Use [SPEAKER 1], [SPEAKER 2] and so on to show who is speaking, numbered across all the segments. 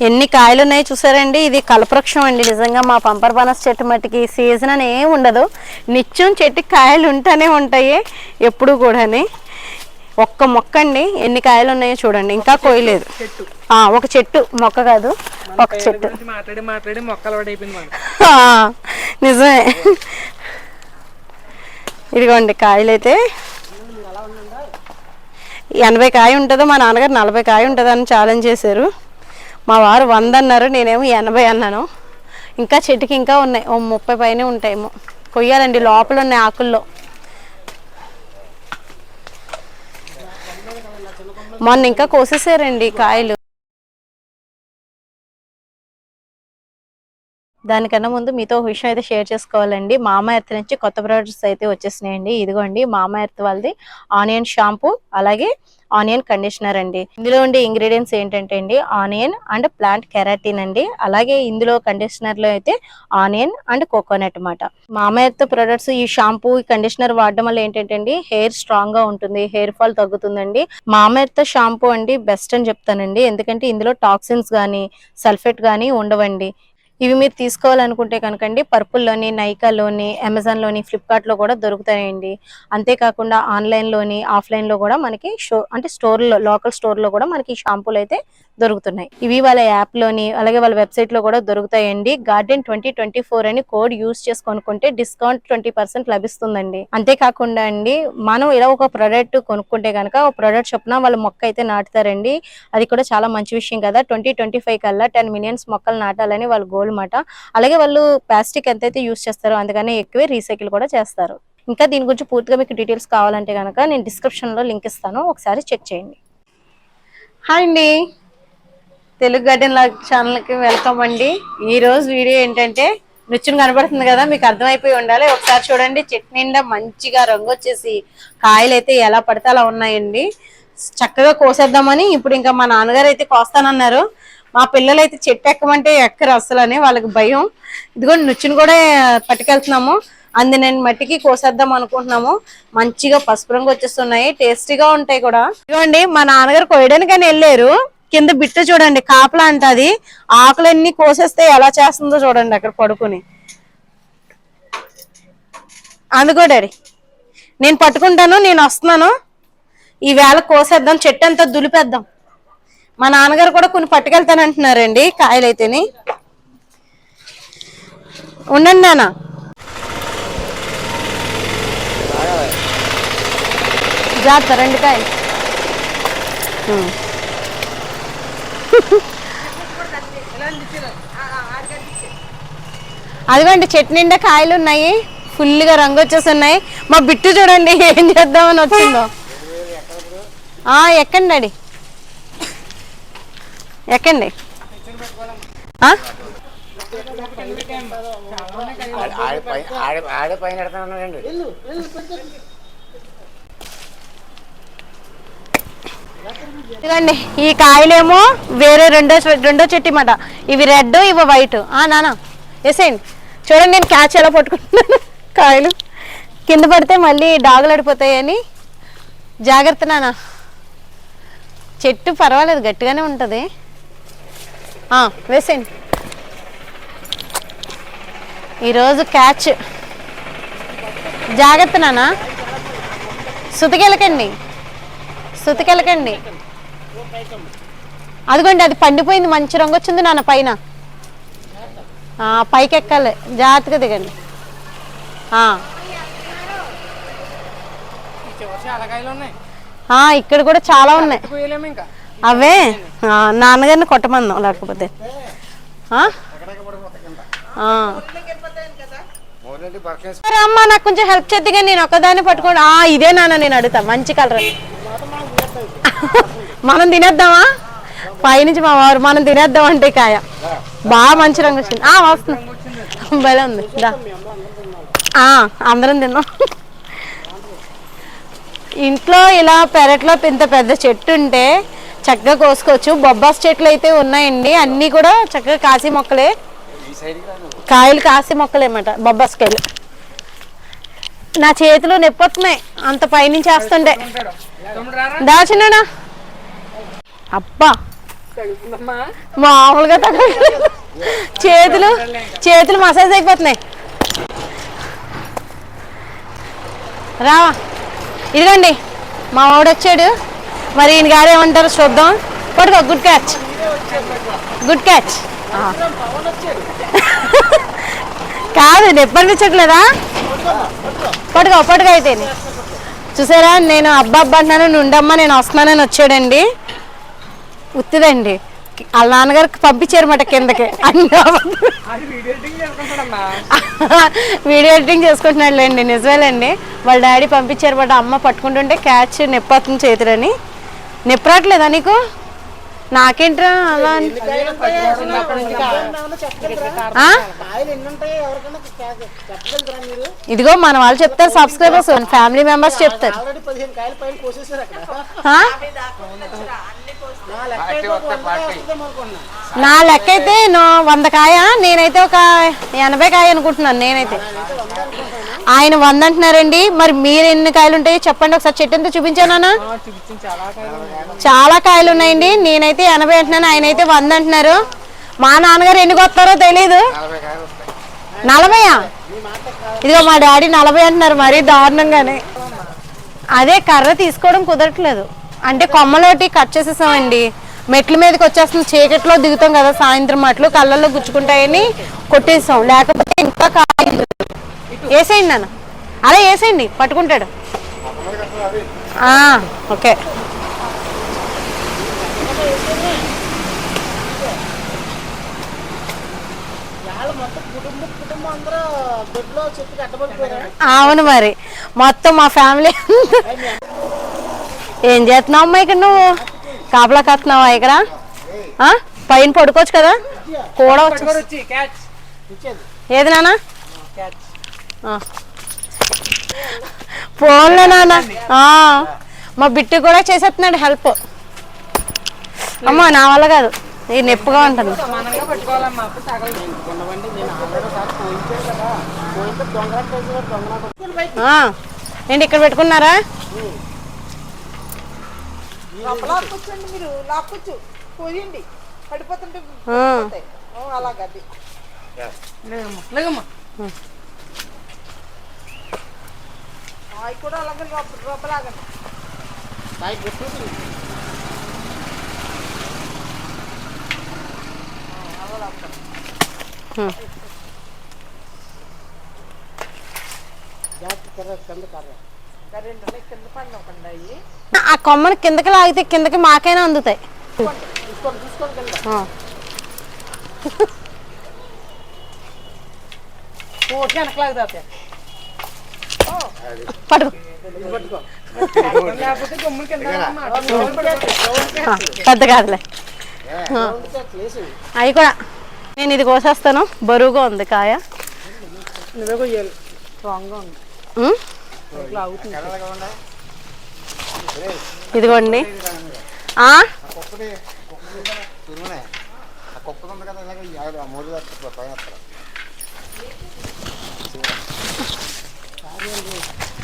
[SPEAKER 1] ఎన్ని కాయలు ఉన్నాయి చూసారండి? ఇది కల్పవృక్షం అండి. నిజంగా మా పంపర్ బనస్ చెట్టు మట్టికి సీజన్ అని ఏం ఉండదు. నిత్యం చెట్టుకి కాయలు ఉంటానే ఉంటాయి ఎప్పుడు కూడాని. ఒక్క మొక్క అండి. ఎన్ని కాయలు ఉన్నాయో చూడండి. ఇంకా కోయలేదు. ఆ, ఒక చెట్టు మొక్క కాదు. ఒక చెట్టు.
[SPEAKER 2] మాట్లాడి మాట్లాడి మొక్కలు
[SPEAKER 1] నిజమే. ఇదిగోండి కాయలైతే. ఎనభై కాయ ఉంటుందో మా నాన్నగారు నలభై కాయ ఉంటుందని ఛాలెంజ్ చేశారు. మా వారు వంద అన్నారు నేనేమో ఎనభై అన్నాను. ఇంకా చెట్టుకి ఇంకా ఉన్నాయి. ఓ ముప్పై పైన ఉంటాయేమో. కొయ్యాలండి లోపల ఉన్నాయి ఆకుల్లో. మొన్న ఇంకా కోసేసారండి కాయలు. దానికన్నా ముందు మీతో విషయం అయితే షేర్ చేసుకోవాలండి. మామా ఎర్త్ నుంచి కొత్త ప్రోడక్ట్స్ అయితే వచ్చేసినాయండి. ఇదిగోండి మామా ఎర్త్ వాళ్ళది ఆనియన్ షాంపూ అలాగే ఆనియన్ కండిషనర్ అండి. ఇందులో ఉండే ఇంగ్రీడియంట్స్ ఏంటంటే అండి ఆనియన్ అండ్ ప్లాంట్ కెరాటిన్ అండి. అలాగే ఇందులో కండిషనర్లో అయితే ఆనియన్ అండ్ కోకోనట్ అన్నమాట. మామా ఎర్త్ ప్రొడక్ట్స్ ఈ షాంపూ ఈ కండిషనర్ వాడడం వల్ల ఏంటంటే అండి హెయిర్ స్ట్రాంగ్గా ఉంటుంది హెయిర్ ఫాల్ తగ్గుతుందండి. మామా ఎర్త్ షాంపూ అండి బెస్ట్ అని చెప్తానండి. ఎందుకంటే ఇందులో టాక్సిన్స్ కానీ సల్ఫేట్ కానీ ఉండవండి. ఇవి మీరు తీసుకోవాలనుకుంటే కనుకండి పర్పుల్లోని నైకాలోని అమెజాన్లోని ఫ్లిప్కార్ట్లో కూడా దొరుకుతాయండి. అంతేకాకుండా ఆన్లైన్లోని ఆఫ్లైన్లో కూడా మనకి షో అంటే స్టోర్లో లోకల్ స్టోర్లో కూడా మనకి షాంపూలు అయితే దొరుకుతున్నాయి. ఇవి వాళ్ళ యాప్లోని అలాగే వాళ్ళ వెబ్సైట్లో కూడా దొరుకుతాయండి. గార్డెన్ ట్వంటీ ట్వంటీ ఫోర్ అని కోడ్ యూస్ చేసి కొనుక్కుంటే డిస్కౌంట్ ట్వంటీ పర్సెంట్ లభిస్తుందండి. అంతేకాకుండా అండి మనం ఇలా ఒక ప్రోడక్ట్ కొనుక్కుంటే కనుక ఒక ప్రోడక్ట్ చొప్పున వాళ్ళ మొక్క అయితే నాటుతారండి. అది కూడా చాలా మంచి విషయం కదా. ట్వంటీ ట్వంటీ ఫైవ్ కల్లా టెన్ మిలియన్స్ మొక్కలు నాటాలని వాళ్ళ గోల్ అనమాట అలాగే వాళ్ళు ప్లాస్టిక్ ఎంతైతే యూస్ చేస్తారో అందుకనే ఎక్కువే రీసైకిల్ కూడా చేస్తారు. ఇంకా దీని గురించి పూర్తిగా మీకు డీటెయిల్స్ కావాలంటే కనుక నేను డిస్క్రిప్షన్లో లో లింక్ ఇస్తాను. ఒకసారి చెక్ చేయండి. హాయ్ అండి. తెలుగు గార్డెన్ లాగ్ ఛానల్కి వెల్కమ్ అండి. ఈ రోజు వీడియో ఏంటంటే నృత్యం కనబడుతుంది కదా మీకు అర్థమైపోయి ఉండాలి. ఒకసారి చూడండి చెట్టు నిండా మంచిగా రంగు వచ్చేసి కాయలు అయితే ఎలా పడితే అలా ఉన్నాయండి. చక్కగా కోసేద్దామని ఇప్పుడు ఇంకా మా నాన్నగారు అయితే కోస్తానన్నారు. మా పిల్లలు అయితే చెట్టు ఎక్కమంటే ఎక్కరు అసలు అని వాళ్ళకి భయం. ఇదిగోండి నుచ్చుని కూడా పట్టుకెళ్తున్నాము. అందునని మట్టికి కోసేద్దాం అనుకుంటున్నాము. మంచిగా పసుపు రంగు వచ్చేస్తున్నాయి. టేస్టీగా ఉంటాయి కూడా. ఇదిగోండి మా నాన్నగారు కోయడానికి అని వెళ్ళారు. కింద బిట్ట చూడండి కాపలా అంటది ఆకులన్నీ కోసేస్తే ఎలా చేస్తుందో చూడండి అక్కడ పడుకుని. అందుకో డాడీ నేను పట్టుకుంటాను నేను వస్తున్నాను. ఈ వేళ కోసేద్దాం చెట్టు అంతా దులిపేద్దాం. మా నాన్నగారు కూడా కొన్ని పట్టుకెళ్తానంటున్నారండి కాయలైతేని. ఉండండి నాన్న. జాగ్రత్త రెండు కాయలు. అదిగోండి చెట్టు నిండా కాయలు ఉన్నాయి ఫుల్గా రంగు వచ్చేసి ఉన్నాయి మా బిట్టు చూడండి ఏం చేద్దామని వచ్చిందో. ఎక్కండి అడి ఎక్కండి. ఆ? ఈ కాయలేమో వేరే రెండో చె- రెండో చెట్టు మాట ఇవి రెడ్ ఇవి వైట్. ఆ నాన్న వేసేయండి. చూడండి నేను క్యాచ్ ఎలా పట్టుకుంటున్నాను కాయలు. కింద పడితే మళ్ళీ డాగులడిపోతాయని జాగ్రత్త నానా. చెట్టు పర్వాలేదు గట్టిగానే ఉంటుంది. వేసేయండి. ఈరోజు క్యాచ్. జాగ్రత్త నాన్న. సుతికెళ్ళకండి సుతికెళ్ళకండి అదిగోండి అది పండిపోయింది మంచి రంగు వచ్చింది నాన్న పైన. పైకి ఎక్కాలి జాగ్రత్తగా దిగండి. ఇక్కడ కూడా చాలా ఉన్నాయి. అవే? నాన్నగారిని కొట్టమందాం లేకపోతే. సరే అమ్మా నాకు కొంచెం హెల్ప్ చేద్దిగా నేను ఒక్కదాన్ని పట్టుకోండి ఆ ఇదే నాన్న నేను అడుగుతా. మంచి కలర్. మనం తినేద్దామా? పైనుంచి మా వారు మనం తినేద్దాం అంటే కాయ. బాగా మంచి రంగు వచ్చింది. ఆ వస్తుంది భలే ఉంది. దా. అందరం తిన్నాం. ఇంట్లో ఇలా పెరట్లో ఇంత పెద్ద చెట్టు ఉంటే చక్కగా కోసుకోవచ్చు. బొబ్బాస్ చెట్లు అయితే ఉన్నాయండి. అన్నీ కూడా చక్కగా కాసి మొక్కలే. కాయలు కాసి మొక్కలేమాట బొబ్బాస్ కాయలు. నా చేతులు నొప్పొస్తున్నాయి అంత పైనుంచి వేస్తుండే
[SPEAKER 2] తమ్ముడు
[SPEAKER 1] దాచినాడా అబ్బా! మామూలుగా తగ్గ చేతులు చేతులు మసాజ్ అయిపోతున్నాయి. రావా. ఇదిగోండి. మా వాడు వచ్చాడు. మరి ఈయన గారు ఏమంటారు చూద్దాం. పడుకో గుడ్ క్యాచ్ గుడ్ క్యాచ్ కాదు నొప్పి అనిపించట్లేదా పడుకో పడుకో అయితే చూసారా నేను అబ్బా అబ్బా అంటున్నాను నుండమ్మా నేను వస్తున్నానని వచ్చాడండి. ఉత్తిదండి. వాళ్ళ నాన్నగారికి పంపించారన్నమాట కిందకి.
[SPEAKER 2] వీడియో ఎడిటింగ్
[SPEAKER 1] చేసుకుంటున్నాడు లేండి చేసుకుంటున్నాడులేండి నిజమేలేండి. వాళ్ళ డాడీ పంపించారు బట్ అమ్మ పట్టుకుంటుంటే క్యాచ్ నొప్పి చేతులని. నిప్పరాట్లేదా నీకు? నాకేంట్రా అలా అని- ఇదిగో మన వాళ్ళు చెప్తారు సబ్స్క్రైబర్స్ ఫ్యామిలీ మెంబర్స్ చెప్తారు.
[SPEAKER 3] నా లెక్క అయితే వంద
[SPEAKER 1] వంద కాయ? నేనైతే ఒక ఎనభై కాయ అనుకుంటున్నాను నేనైతే. ఆయన వంద అంటున్నారండి మరి మీరు ఎన్ని కాయలు ఉంటాయో చెప్పండి. ఒకసారి చెట్టు ఎంత చూపించానా
[SPEAKER 2] చాలా కాయలు
[SPEAKER 1] ఉన్నాయండి నేనైతే ఎనభై అంటున్నాను. ఆయన అయితే వంద అంటున్నారు మా నాన్నగారు ఎన్ని కొత్తారో
[SPEAKER 4] వస్తాయి
[SPEAKER 1] నలభయా? ఇదిగో మా డాడీ నలభై అంటున్నారు మరీ దారుణంగానే. అదే కర్ర తీసుకోవడం కుదరట్లేదు. అంటే కొమ్మలోటి కట్ చేసేసామండి. మెట్ల మీదకి వచ్చేస్తుంది. చీకట్లో దిగుతాం కదా సాయంత్రం అట్లు. కళ్ళల్లో గుచ్చుకుంటాయని కొట్టేసాం. లేకపోతే ఇంకా వేసేయండి నాన్న. అలా వేసేయండి పట్టుకుంటాడు. ఆ, ఓకే. అవును మరి. మొత్తం మా ఫ్యామిలీ ఏం చేస్తున్నావు అమ్మా ఇక్కడ నువ్వు? కాపలా కత్తున్నావా ఇక్కడ? ఆ? పైన పడుకోవచ్చు కదా? కూడా వచ్చు ఏది
[SPEAKER 2] క్యాచ్
[SPEAKER 1] ఫోన్లే నాన్న. ఆ. మా బిట్టు కూడా చేసేస్తున్నాడు హెల్ప్. అమ్మా నా వల్ల కాదు. ఇది నొప్పిగా ఉంటుంది. ఏంటి ఇక్కడ పెట్టుకున్నారా?
[SPEAKER 5] పడిపోతుంటే
[SPEAKER 2] లేదమ్మా. లేదమ్మా.
[SPEAKER 5] అవి కూడా అలాగే రొబ్బలాగండి.
[SPEAKER 1] ఆ కొమ్మని కిందకి లాగితే కిందకి మాకైనా అందుతాయి.
[SPEAKER 3] తీసుకోండి తీసుకోండి కింద
[SPEAKER 1] ఆ.
[SPEAKER 2] కోటి వెనకలాగా తాత
[SPEAKER 1] పట్టుకో. పెద్ద కాదులే. అవి కూడా. నేను ఇది కోసేస్తాను. బరువుగా ఉంది కాయ. ఇదిగోండి?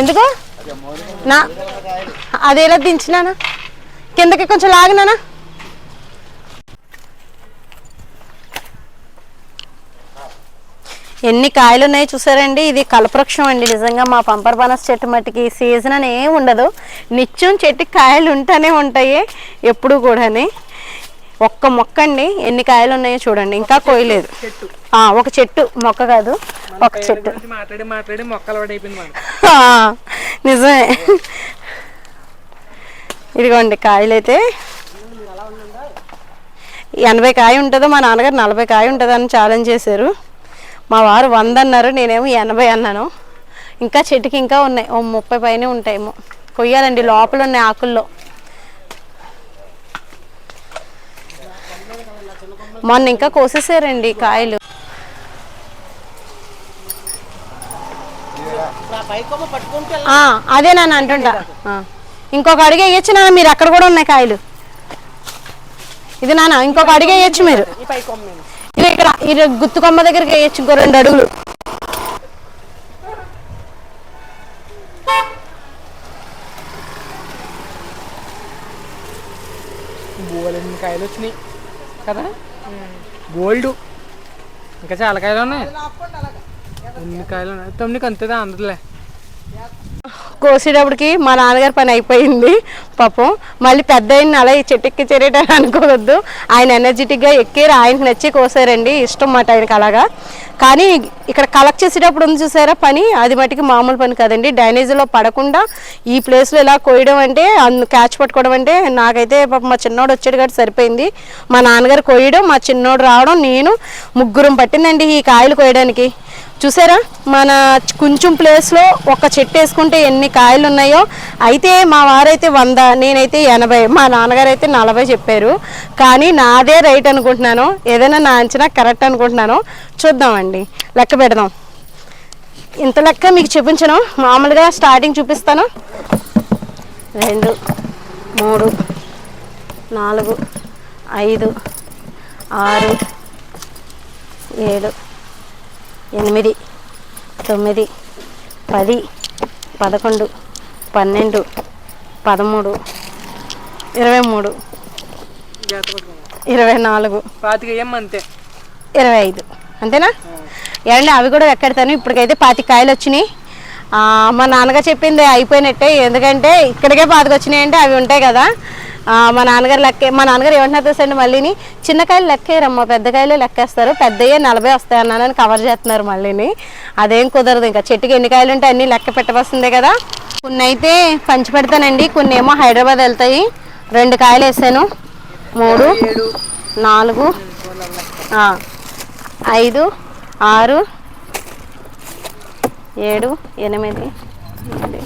[SPEAKER 1] ఎందుకు? నా అది ఎలా దించినానా కిందకి కొంచెం లాగినానా ఎన్ని కాయలు ఉన్నాయి చూసారండి? ఇది కలపవృక్షం అండి. నిజంగా మా పంపర్ బనస్ చెట్టు మట్టికి సీజన్ అని ఏం ఉండదు. నిత్యం చెట్టుకి కాయలు ఉంటానే ఉంటాయి ఎప్పుడు కూడాని. ఒక్క మొక్క అండి ఎన్ని కాయలు ఉన్నాయో చూడండి. ఇంకా కోయలేదు ఒక చెట్టు. మొక్క కాదు ఒక చెట్టు.
[SPEAKER 2] మాట్లాడి మాట్లాడి మొక్కలు
[SPEAKER 1] నిజమే. ఇదిగోండి కాయలైతే. ఎనభై కాయ ఉంటుందో మా నాన్నగారు నలభై కాయ ఉంటుంది అని ఛాలెంజ్ చేశారు. మా వారు వంద అన్నారు నేనేమో ఎనభై అన్నాను. ఇంకా చెట్టుకి ఇంకా ఉన్నాయి ఓ ముప్పై పైన ఉంటాయేమో. కొయ్యాలండి లోపల ఉన్నాయి ఆకుల్లో. మొన్న ఇంకా కోసేసారండి కాయలు.
[SPEAKER 3] ఆ
[SPEAKER 1] అదే నాన్న అంటుంటా. ఇంకొక అడుగు వేయచ్చు నాన్న మీరు అక్కడ కూడా ఉన్నాయి కాయలు. ఇది నాన్న ఇంకొక అడుగు వేయచ్చు మీరు. ఇది ఇక్కడ ఇది గుత్తుకొమ్మ దగ్గరికి వేయచ్చు ఇంకో రెండు అడుగులు.
[SPEAKER 2] బోలెన్ని కాయలు వచ్చినాయి? కదా? గోల్డ్. ఇంకా చాలా కాయలు ఉన్నాయి. ఎన్ని కాయలు ఉన్నాయి? తొమ్మిదికి అంతేదా అందదులే
[SPEAKER 1] కోసేటప్పటికి మా నాన్నగారి పని అయిపోయింది. పాపం. మళ్ళీ పెద్ద అయిన అలా ఈ చెట్టుకి చేరేటని అనుకోవద్దు. ఆయన ఎనర్జెటిక్గా ఎక్కారు ఆయనకు నచ్చి కోసారండి. ఇష్టం మాట ఆయనకి అలాగా. కానీ ఇక్కడ కలెక్ట్ చేసేటప్పుడు ఉంది చూసారా పని? అది మటుకి మామూలు పని కాదండి. డ్రైనేజీలో పడకుండా ఈ ప్లేస్లో ఇలా కోయడం అంటే క్యాచ్ పట్టుకోవడం అంటే నాకైతే పాపం మా చిన్నోడు వచ్చాడు కాబట్టి సరిపోయింది. మా నాన్నగారు కోయడం మా చిన్నోడు రావడం నేను ముగ్గురం పట్టిందండి ఈ కాయలు కోయడానికి చూసారా? మన కొంచెం ప్లేస్లో ఒక చెట్టు వేసుకుంటే ఎన్ని కాయలు ఉన్నాయో అయితే మా వారైతే వంద నేనైతే ఎనభై మా నాన్నగారు అయితే నలభై చెప్పారు. కానీ నాదే రైట్ అనుకుంటున్నాను. ఏదైనా నా అంచనా కరెక్ట్ అనుకుంటున్నాను. చూద్దామండి లెక్క పెడదాం. ఇంత లెక్క మీకు చూపించను. మామూలుగా స్టార్టింగ్ చూపిస్తాను. రెండు మూడు నాలుగు ఐదు ఆరు ఏడు ఎనిమిది తొమ్మిది పది పదకొండు పన్నెండు పదమూడు ఇరవై మూడు ఇరవై నాలుగు
[SPEAKER 2] అంతే?
[SPEAKER 1] ఇరవై ఐదు. అంతేనా? ఏమండి అవి కూడా ఎక్కడతాను ఇప్పటికైతే పాతి కాయలు వచ్చినాయి మా నాన్నగారు చెప్పింది అయిపోయినట్టే. ఎందుకంటే ఇక్కడికే బాధకొచ్చినాయంటే అంటే అవి ఉంటాయి కదా. మా నాన్నగారు లెక్క మా నాన్నగారు ఏమంటున్నారు తెలుసండి మళ్ళీని? చిన్న కాయలు పెద్దకాయలు పెద్ద కాయలు లెక్కేస్తారు. పెద్దయ్యే నలభై వస్తాయి అన్నానని కవర్ చేస్తున్నారు మళ్ళీని. అదేం కుదరదు ఇంకా చెట్టుకి ఎన్ని కాయలు ఉంటే అన్నీ లెక్క పెట్టవలసిందే కదా. కొన్ని అయితే పంచి పెడతానండి. కొన్ని ఏమో హైదరాబాద్ వెళ్తాయి. రెండు కాయలు వేసాను. మూడు నాలుగు ఐదు ఆరు ఏడు ఎనిమిది తొమ్మిది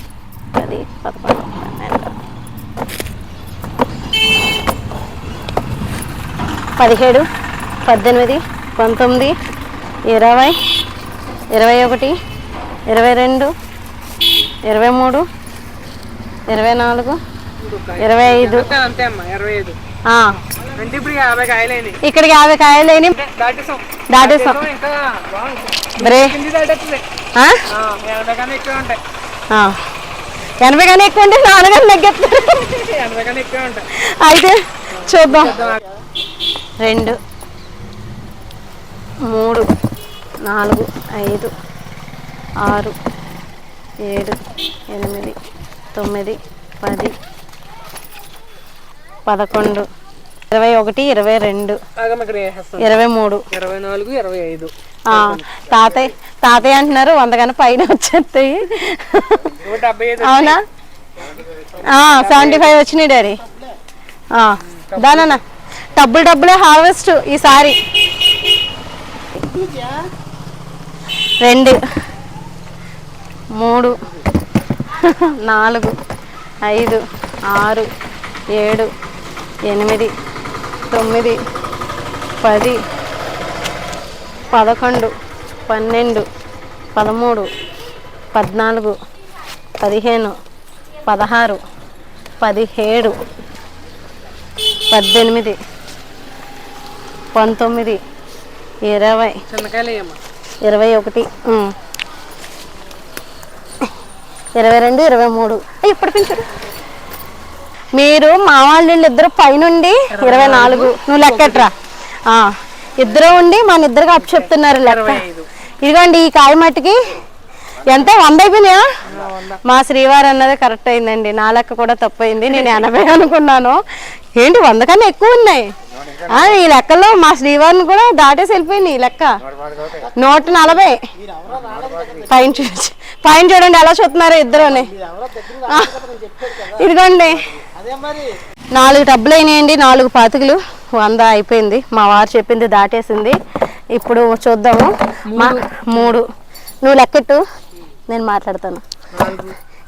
[SPEAKER 1] పది పదకొండు పన్నెండు పదిహేడు పద్దెనిమిది పంతొమ్మిది ఇరవై ఇరవై ఒకటి ఇరవై రెండు ఇరవై మూడు ఇరవై నాలుగు ఇరవై ఐదు.
[SPEAKER 2] యాభై కాయలు అయినాయి
[SPEAKER 1] ఇక్కడికి యాభై కాయలేని
[SPEAKER 2] దాటేసాం. ఎనభై
[SPEAKER 1] కానీ ఎక్కువ ఉంటే నాన్నగారు నెగ్గెత్తారు. అయితే చూద్దాం. రెండు మూడు నాలుగు ఐదు ఆరు ఏడు ఎనిమిది తొమ్మిది పది పదకొండు ఇరవై ఒకటి ఇరవై రెండు ఇరవై మూడు.
[SPEAKER 2] ఇరవై నాలుగు ఇరవై ఐదు.
[SPEAKER 1] తాతయ్య తాతయ్య అంటున్నారు వంద కన్నా పైన వచ్చేస్తాయి. అవునా? సెవెంటీ ఫైవ్ వచ్చినాయి డాడీ. దానన్నా డబ్బులు డబ్బులే హార్వెస్ట్ ఈసారి రెండు మూడు నాలుగు ఐదు ఆరు ఏడు ఎనిమిది తొమ్మిది పది పదకొండు పన్నెండు పదమూడు పద్నాలుగు పదిహేను పదహారు పదిహేడు పద్దెనిమిది పంతొమ్మిది ఇరవై ఇరవై ఒకటి. ఇరవై రెండు ఇరవై మూడు. ఇప్పుడు పెంచుడు మీరు మా వాళ్ళు ఇద్దరు పైనుండి ఇరవై నాలుగు. నువ్వు లెక్కట్రా. ఆ, ఇద్దరు ఉండి మన ఇద్దరుగా అప్పు చెప్తున్నారు లెక్క. ఇదిగోండి ఈ కాయ మట్టికి ఎంత? వంద అయిపోయినాయా? మా శ్రీవారు అన్నది కరెక్ట్ అయిందండి. నా లెక్క కూడా తప్పు అయింది నేను ఎనభై అనుకున్నాను. ఏంటి వంద కన్నా ఎక్కువ ఉన్నాయి? ఈ లెక్కలో మా శ్రీవారిని కూడా దాటేసి వెళ్ళిపోయింది ఈ లెక్క. నూట నలభై. పైన చూసి పైన చూడండి ఎలా చూస్తున్నారు ఇద్దరుని. ఆ, ఇదిగోండి. నాలుగు డబ్బులు అయినాయండి నాలుగు పాతికలు. వంద అయిపోయింది. మా వారు చెప్పింది దాటేసింది. ఇప్పుడు చూద్దాము. మా మూడు. నువ్వు లెక్కెట్టు. నేను మాట్లాడతాను.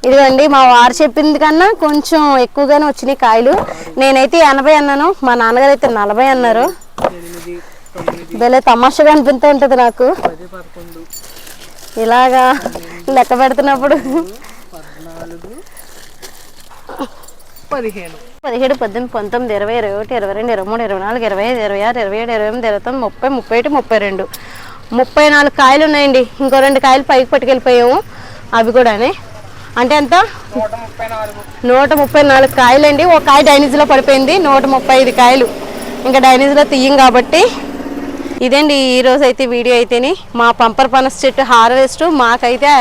[SPEAKER 1] ఇదిగోండి మా వారు చెప్పింది కన్నా కొంచెం ఎక్కువగానే వచ్చినాయి కాయలు. నేనైతే ఎనభై అన్నాను. మా నాన్నగారు అయితే నలభై అన్నారు. భలే తమాషగా అనిపిస్తూ ఉంటుంది నాకు. ఇలాగా లెక్క పెడుతున్నప్పుడు.
[SPEAKER 2] పదిహేను.
[SPEAKER 1] పదిహేడు పద్దెనిమిది పంతొమ్మిది ఇరవై ఇరవై ఒకటి ఇరవై రెండు ఇరవై మూడు ఇరవై నాలుగు ఇరవై ఐదు ఇరవై ఆరు ఇరవై ఏడు ఇరవై ఎనిమిది ఇరవై తొమ్మిది ముప్పై ముప్పై ఒకటి ముప్పై రెండు. ముప్పై నాలుగు కాయలు ఉన్నాయండి. ఇంకో రెండు కాయలు పైకి పట్టుకెళ్ళిపోయాము. అవి కూడానే. అంటే ఎంత?
[SPEAKER 2] నూట ముప్పై నాలుగు
[SPEAKER 1] కాయలు అండి ఒక కాయ డైనీజ్లో పడిపోయింది. నూట ముప్పై ఐదు కాయలు. ఇంకా డైనీజ్లో తీయం కాబట్టి ఇదండి ఈరోజు అయితే వీడియో అయితేని. మా పంపర్ పనస చెట్టు హార్వెస్ట్ మాకైతే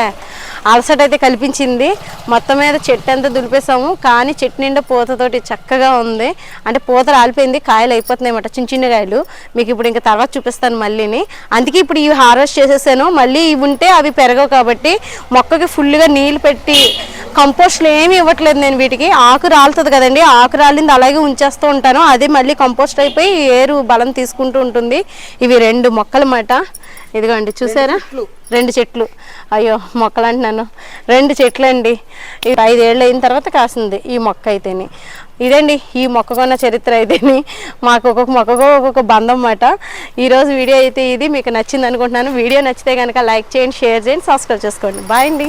[SPEAKER 1] అలసట అయితే కల్పించింది. మొత్తం మీద చెట్టు అంతా దులిపేసాము. కానీ చెట్టు నిండా పూతతోటి చక్కగా ఉంది. అంటే పూత రాలిపోయింది కాయలు అయిపోతున్నాయి అన్నమాట చిన్న చిన్న కాయలు. మీకు ఇప్పుడు ఇంకా తర్వాత చూపిస్తాను మళ్ళీని. అందుకే ఇప్పుడు ఇవి హార్వెస్ట్ చేసేసాను. మళ్ళీ ఇవి ఉంటే అవి పెరగవు కాబట్టి మొక్కకి ఫుల్గా నీళ్ళు పెట్టి కంపోస్ట్లు ఏమి ఇవ్వట్లేదు నేను వీటికి. ఆకు రాలుతుంది కదండి ఆకు రాలింది అలాగే ఉంచేస్తూ ఉంటాను. అది మళ్ళీ కంపోస్ట్ అయిపోయి ఏరు బలం తీసుకుంటూ ఉంటుంది. ఇవి రెండు మొక్కలు మాట ఇదిగోండి చూసారా? రెండు చెట్లు. అయ్యో మొక్కలు అంటున్నాను రెండు చెట్లు అండి ఇది ఐదేళ్ళు అయిన తర్వాత కాసింది ఈ మొక్క అయితేని. ఇదండి ఈ మొక్క కొన్న చరిత్ర అయితేని. మాకు ఒక్కొక్క మొక్కకు ఒక్కొక్క బంధం మాట ఈరోజు వీడియో అయితే ఇది. మీకు నచ్చింది అనుకుంటున్నాను వీడియో నచ్చితే కనుక లైక్ చేయండి షేర్ చేయండి సబ్స్క్రైబ్ చేసుకోండి. బాయ్ అండి.